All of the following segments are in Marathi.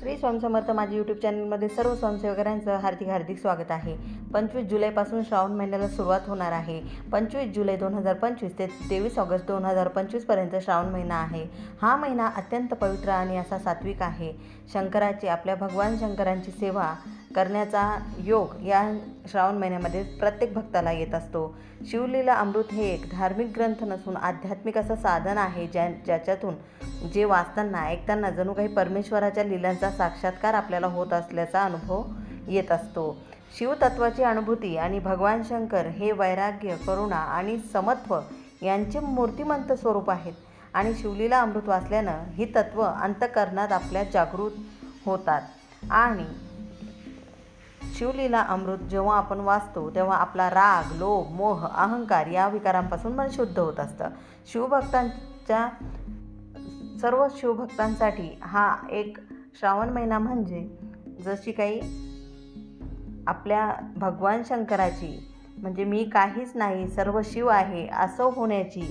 श्री स्वामी समर्थ माझ्या यूट्यूब चॅनलमध्ये सर्व स्वयंसेवकांचं हार्दिक हार्दिक स्वागत आहे. पंचवीस जुलैपासून श्रावण महिन्याला सुरुवात होणार आहे. पंचवीस जुलै दोन हजार पंचवीस ते तेवीस ऑगस्ट दोन हजार पंचवीसपर्यंत श्रावण महिना आहे. हा महिना अत्यंत पवित्र आणि असा सात्विक आहे. शंकराची आपल्या भगवान शंकरांची सेवा करण्याचा योग या श्रावण महिन्यामध्ये प्रत्येक भक्ताला येत असतो. शिवलीला अमृत हे एक धार्मिक ग्रंथ नसून आध्यात्मिक असं साधन आहे ज्या ज्याच्यातून जे वाचताना ऐकताना जणू काही परमेश्वराच्या लीलांचा साक्षात्कार आपल्याला होत असल्याचा अनुभव येत असतो. शिवतत्वाची अनुभूती आणि भगवान शंकर हे वैराग्य करुणा आणि समत्व यांचे मूर्तिमंत स्वरूप आहेत आणि शिवलीला अमृत वाचल्यानं ही तत्त्व अंतकरणात आपल्या जागृत होतात. आणि शिवलीला अमृत जेव्हा आपण वाचतो तेव्हा आपला राग लोभ मोह अहंकार या विकारांपासून मन शुद्ध होत असतं. शिवभक्तांच्या सर्व शिवभक्तांसाठी हा एक श्रावण महिना म्हणजे जशी काही आपल्या भगवान शंकराची म्हणजे मी काहीच नाही सर्व शिव आहे असं होण्याची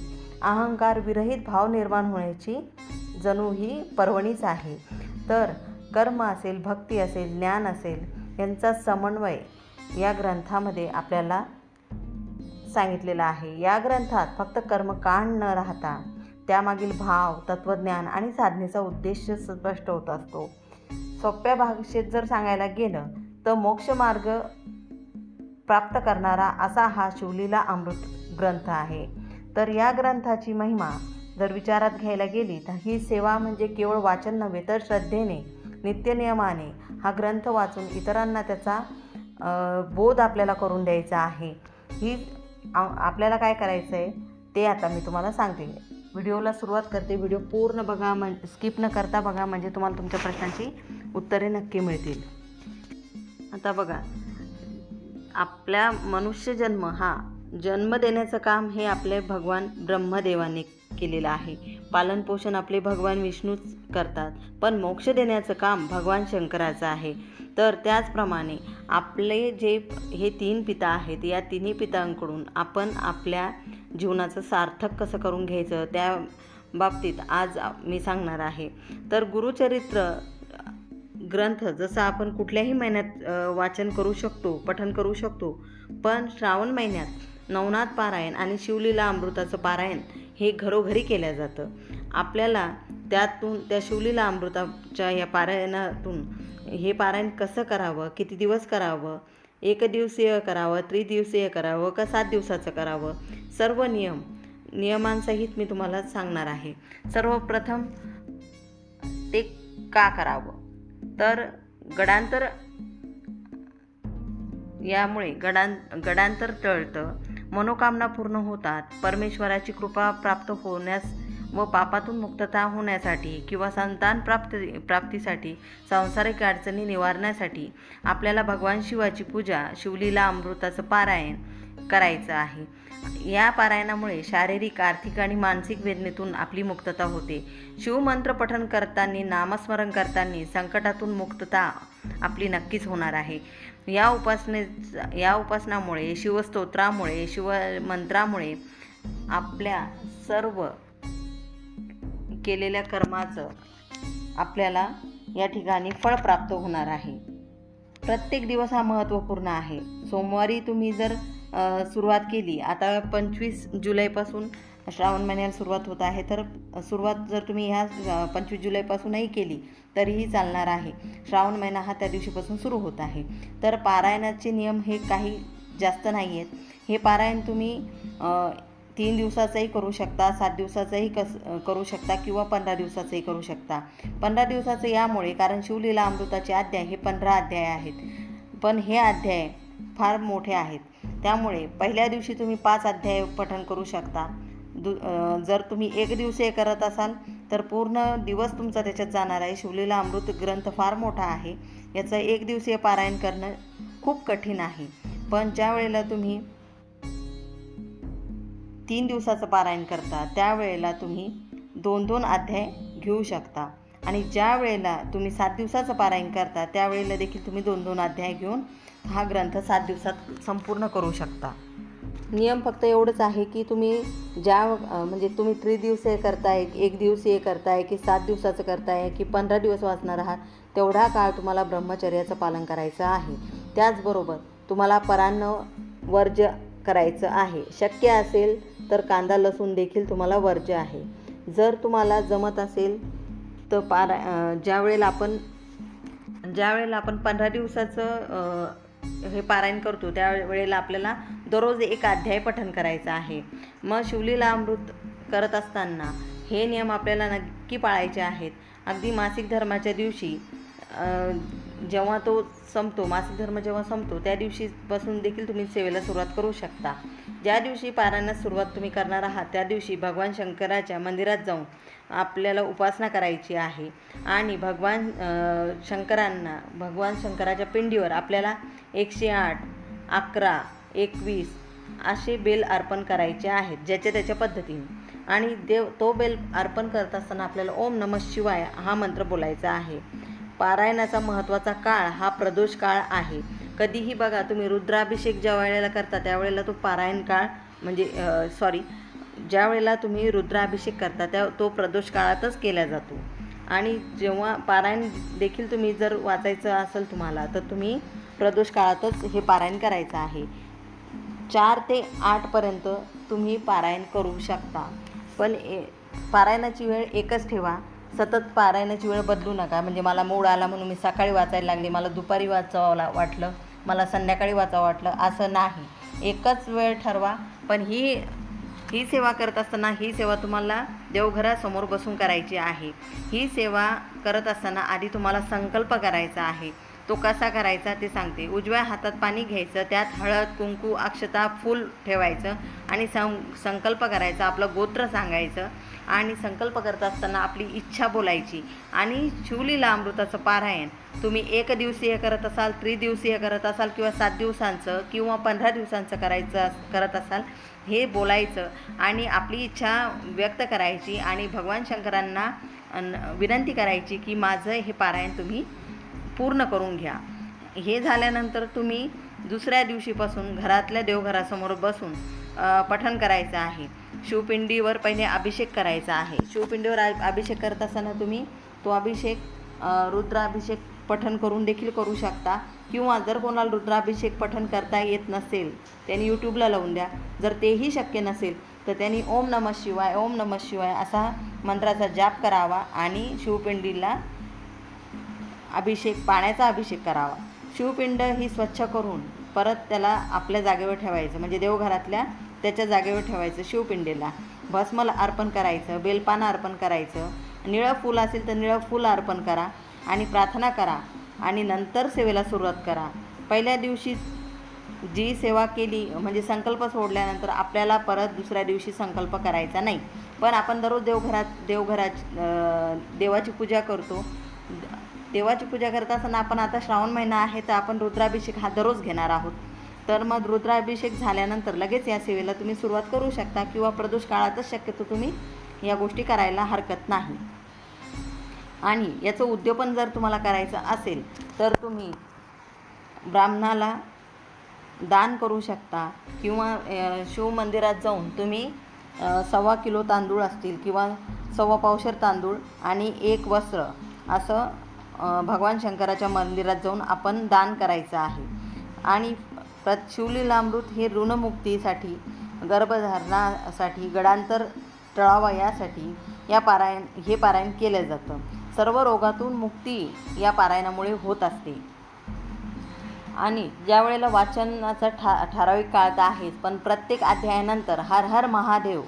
अहंकार विरहित भाव निर्माण होण्याची जणू ही पर्वणीच आहे. तर कर्म असेल भक्ती असेल ज्ञान असेल यांचा समन्वय या ग्रंथामध्ये आपल्याला सांगितलेला आहे. या ग्रंथात फक्त कर्मकांड न राहता त्यामागील भाव तत्त्वज्ञान आणि साधनेचा उद्देश स्पष्ट होत असतो. सोप्या भाषेत जर सांगायला गेलं तर मोक्षमार्ग प्राप्त करणारा असा हा शिवलीला अमृत ग्रंथ आहे. तर या ग्रंथाची महिमा जर विचारात घ्यायला गेली तर ही सेवा म्हणजे केवळ वाचन नव्हे तर श्रद्धेने नित्यनियमाने हा ग्रंथ वाचून इतरांना त्याचा बोध आपल्याला करून द्यायचा आहे. ही आ- आपल्याला काय करायचं आहे ते आता मी तुम्हाला सांगते. व्हिडिओला सुरुवात करते. व्हिडिओ पूर्ण बघा म्हण स्किप न करता बघा म्हणजे तुम्हाला तुमच्या प्रश्नांची उत्तरे नक्की मिळतील. आता बघा आपल्या मनुष्य जन्म हा जन्म देण्याचं काम हे आपले भगवान ब्रह्मदेवाने केलेलं आहे. पालनपोषण आपले भगवान विष्णूच करतात पण मोक्ष देण्याचं काम भगवान शंकराचं आहे. तर त्याचप्रमाणे आपले जे हे तीन पिता आहेत या तिन्ही पितांकडून आपण आपल्या जीवनाचं सार्थक कसं करून घ्यायचं त्या बाबतीत आज मी सांगणार आहे. तर गुरुचरित्र ग्रंथ जसं आपण कुठल्याही महिन्यात वाचन करू शकतो पठन करू शकतो पण श्रावण महिन्यात नवनाथ पारायण आणि शिवलीला अमृताचं पारायण हे घरोघरी केलं जातं. आपल्याला त्यातून त्या शिवलीला अमृताच्या या पारायणातून हे पारायण कसं करावं किती दिवस करावं एक दिवसीय करावं त्रिदिवसीय करावं का सात दिवसाचं करावं सर्व नियम नियमांसहित मी तुम्हाला सांगणार आहे. सर्वप्रथम ते का करावं? तर गडांतर यामुळे गडां गडांतर टळतं. मनोकामना पूर्ण होतात. परमेश्वराची कृपा प्राप्त होण्यास व पापातून मुक्तता होण्यासाठी किंवा संतान प्राप्त प्राप्तीसाठी सांसारिक अडचणी निवारण्यासाठी आपल्याला भगवान शिवाची पूजा शिवलीला अमृताचं पारायण करायचं आहे. या पारायणामुळे शारीरिक आर्थिक आणि मानसिक वेदनेतून आपली मुक्तता होते. शिवमंत्र पठण करताना नामस्मरण करताना संकटातून मुक्तता आपली नक्कीच होणार आहे. या उपासने या उपासनामुळे शिवस्तोत्रामुळे शिवमंत्रामुळे आपल्या सर्व केलेल्या कर्माचं आपल्याला या ठिकाणी फळ प्राप्त होणार आहे. प्रत्येक दिवस हा महत्त्वपूर्ण आहे. सोमवारी तुम्ही जर सुरुवात केली. आता पंचवीस जुलैपासून श्रावण महिन्याला सुरुवात होत आहे. तर सुरुवात जर तुम्ही ह्या पंचवीस जुलैपासूनही केली तरीही चालणार आहे. श्रावण महिना हा त्या दिवशीपासून सुरू होत आहे. तर पारायणाचे नियम हे काही जास्त नाही आहेत हे पारायण तुम्ही तीन दिवसाचंही करू शकता सात दिवसाचंही कस करू शकता किंवा पंधरा दिवसाचंही करू शकता. पंधरा दिवसाचं यामुळे कारण शिवलीला अमृताचे अध्याय हे पंधरा अध्याय आहेत. पण हे अध्याय फार मोठे आहेत. त्यामुळे पहिल्या दिवशी तुम्ही पाच अध्याय पठण करू शकता. दु जर तुम्ही एक दिवसीय करत असाल तर पूर्ण दिवस तुमचा त्याच्यात जाणार आहे. शिवलीला अमृत ग्रंथ फार मोठा आहे. याचं एक दिवसीय पारायण करणं खूप कठीण आहे. पण ज्या वेळेला तुम्ही तीन दिवसाचं पारायण करता त्यावेळेला तुम्ही दोन दोन अध्याय घेऊ शकता. आणि ज्या वेळेला तुम्ही सात दिवसाचं पारायण करता त्यावेळेला देखील तुम्ही दोन दोन अध्याय घेऊन हा ग्रंथ सात दिवसात संपूर्ण करू शकता. नियम फक्त एवढंच आहे की तुम्ही ज्या म्हणजे तुम्ही त्रिदिवसीय करताय एक दिवसीय करताय की सात दिवसाचं करताय की पंधरा दिवस वाचणार आहात तेवढा काळ तुम्हाला ब्रह्मचर्याचं पालन करायचं आहे. त्याचबरोबर तुम्हाला परान्न वर्ज्य करायचं आहे. शक्य असेल तर कांदा लसूण देखील तुम्हाला वर्ज्य आहे. जर तुम्हाला जमत असेल तर पारा ज्या वेळेला आपण ज्या वेळेला आपण पंधरा दिवसाचं हे पारायण करतो त्या वेळेला आपल्याला दररोज एक अध्याय पठण करायचं आहे. मग शिवलीला अमृत करत असताना हे नियम आपल्याला नक्की पाळायचे आहेत. अगदी मासिक धर्माच्या दिवशी जेव्हा तो संपतो मासिक धर्म जेव्हा संपतो त्या दिवशीपासून देखील तुम्ही सेवेला सुरुवात करू शकता. ज्या दिवशी पारायणास सुरुवात तुम्ही करणार आहात त्या दिवशी भगवान शंकराच्या मंदिरात जाऊन आपल्याला उपासना करायची आहे. आणि भगवान शंकरांना भगवान शंकराच्या पिंडीवर आपल्याला एकशे आठ अकरा एकवीस असे बेल अर्पण करायचे आहेत ज्याच्या त्याच्या पद्धतीने. आणि देव तो बेल अर्पण करत असताना आपल्याला ओम नम शिवाय हा मंत्र बोलायचा आहे. पारायणाचा महत्त्वाचा काळ हा प्रदोष काळ आहे. कधीही बघा तुम्ही रुद्राभिषेक ज्या वेळेला करता त्यावेळेला तो पारायण काळ म्हणजे सॉरी ज्या वेळेला तुम्ही रुद्राभिषेक करता त्या तो प्रदोष काळातच केला जातो. आणि जेव्हा पारायण देखील तुम्ही जर वाचायचं असेल तुम्हाला तर तुम्ही प्रदोष काळातच हे पारायण करायचं आहे. चार ते आठपर्यंत तुम्ही पारायण करू शकता. पण ए पारायणाची वेळ एकच ठेवा. सतत पारायणाची वेळ बदलू नका. म्हणजे मला मूड आला म्हणून मी सकाळी वाचायला लागली मला दुपारी वाचावं ला वाटलं मला संध्याकाळी वाचावं वाटलं. असं नाही. एकच वेळ ठरवा. पण ही ही सेवा करत असताना ही सेवा तुम्हाला देवघरासमोर बसून करायची आहे. ही सेवा करत असताना आधी तुम्हाला संकल्प करायचा आहे. तो कसा करायचा ते सांगते. उजव्या हातात पाणी घ्यायचं त्यात हळद कुंकू अक्षता फूल ठेवायचं आणि सं संकल्प करायचा आपलं गोत्र सांगायचं आणि संकल्प करत असताना आपली इच्छा बोलायची. आणि शिवलीला अमृताचं पारायण. तुम्ही एक दिवसीय करत असाल त्रिदिवसीय करत असाल किंवा सात दिवसांचं किंवा पंधरा दिवसांचं करायचं करत असाल हे बोलायचं आणि आपली इच्छा व्यक्त करायची आणि भगवान शंकरांना विनंती करायची की माझं हे पारायण तुम्ही पूर्ण करून घ्या. हे झाल्यानंतर तुम्ही दुसऱ्या दिवशीपासून घरातल्या देवघरासमोर बसून पठण करायचं आहे. शिवपिंडीवर पहिले अभिषेक करायचा आहे. शिवपिंडीवर अभिषेक करत असताना तुम्ही तो अभिषेक रुद्राभिषेक पठण करून देखील करू शकता. किंवा जर कोणाला रुद्राभिषेक पठण करता येत नसेल त्यांनी यूट्यूबला लावून द्या. जर तेही शक्य नसेल तर त्यांनी ओम नमः शिवाय ओम नमः शिवाय असा मंत्राचा जाप करावा आणि शिवपिंडीला अभिषेक पाण्याचा अभिषेक करावा. शिवपिंड ही स्वच्छ करून परत त्याला आपल्या जागेवर ठेवायचं. म्हणजे देवघरातल्या त्याच्या जागेवर ठेवायचं शिवपिंडीला. भस्मला अर्पण करायचं बेलपानं अर्पण करायचं. निळं फूल असेल तर निळं फूल अर्पण करा आणि प्रार्थना करा आणि नंतर सेवेला सुरुवात करा. पहिल्या दिवशी जी सेवा केली म्हणजे संकल्प सोडल्यानंतर आपल्याला परत दुसऱ्या दिवशी संकल्प करायचा नाही. पण आपण दररोज देवघरात देवघरात देवाची पूजा करतो. देवाची पूजा करत असताना आपण आता श्रावण महिना आहे तर आपण रुद्राभिषेक हा दररोज घेणार आहोत. तर मग रुद्राभिषेक झाल्यानंतर लगेच या सेवेला तुम्ही सुरुवात करू शकता किंवा प्रदोष काळातच शक्यतो तुम्ही या गोष्टी करायला हरकत नाही. आणि याचं उद्योपन जर तुम्हाला करायचं असेल तर तुम्ही ब्राह्मणाला दान करू शकता किंवा शिवमंदिरात जाऊन तुम्ही सव्वा किलो तांदूळ असतील किंवा सव्वा पावशर तांदूळ आणि एक वस्त्र असं भगवान शंकराच्या मंदिरात जाऊन आपण दान करायचं आहे. आणि प्रत शिवलीलामृत हे ऋणमुक्तीसाठी गर्भधारणासाठी गडांतर टळावा यासाठी या पारायण हे पारायण केलं जातं. सर्व रोगातून मुक्ती या पारायणामुळे होत असते. आणि ज्या वेळेला वाचनाचा ठा ठराविक काळ तर आहेच पण प्रत्येक अध्यायानंतर हर हर महादेव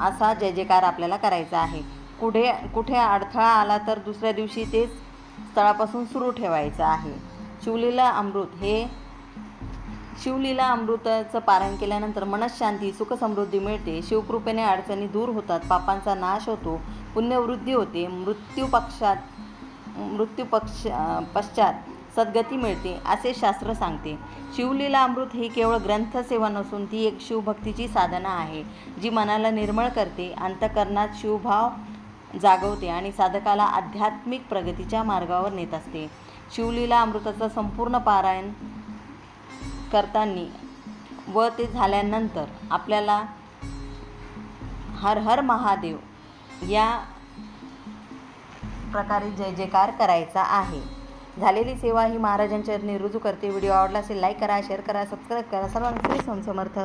असा जय जयकार आपल्याला करायचा आहे. कुठे कुठे अडथळा आला तर दुसऱ्या दिवशी तेच स्थळापासून सुरू ठेवायचं आहे. शिवलीला अमृत हे शिवलीला अमृताचं पारायण केल्यानंतर मनशांती सुखसमृद्धी मिळते. शिवकृपेने अडचणी दूर होतात. पापांचा नाश होतो. पुण्यवृद्धी होते. मृत्यू पक्षात मृत्यू पक्ष पश्चात सद्गती मिळते असे शास्त्र सांगते. शिवलीला अमृत ही केवळ ग्रंथसेवा नसून ती एक शिवभक्तीची साधना आहे जी मनाला निर्मळ करते. अंतकरणात शिवभाव जागवते आणि साधकाला आध्यात्मिक प्रगतीच्या मार्गावर नेत असते. शिवलीला अमृताचं संपूर्ण पारायण करताना व ते झाल्यानंतर आपल्याला हर हर महादेव या प्रकारे जय जयकार करायचा आहे. झालेली सेवा ही महाराजांच्या रुजू करते. व्हिडिओ आवडला असेल लाईक करा शेअर करा सबस्क्राईब करा. सर्वांना समसमर्थ समर्थ.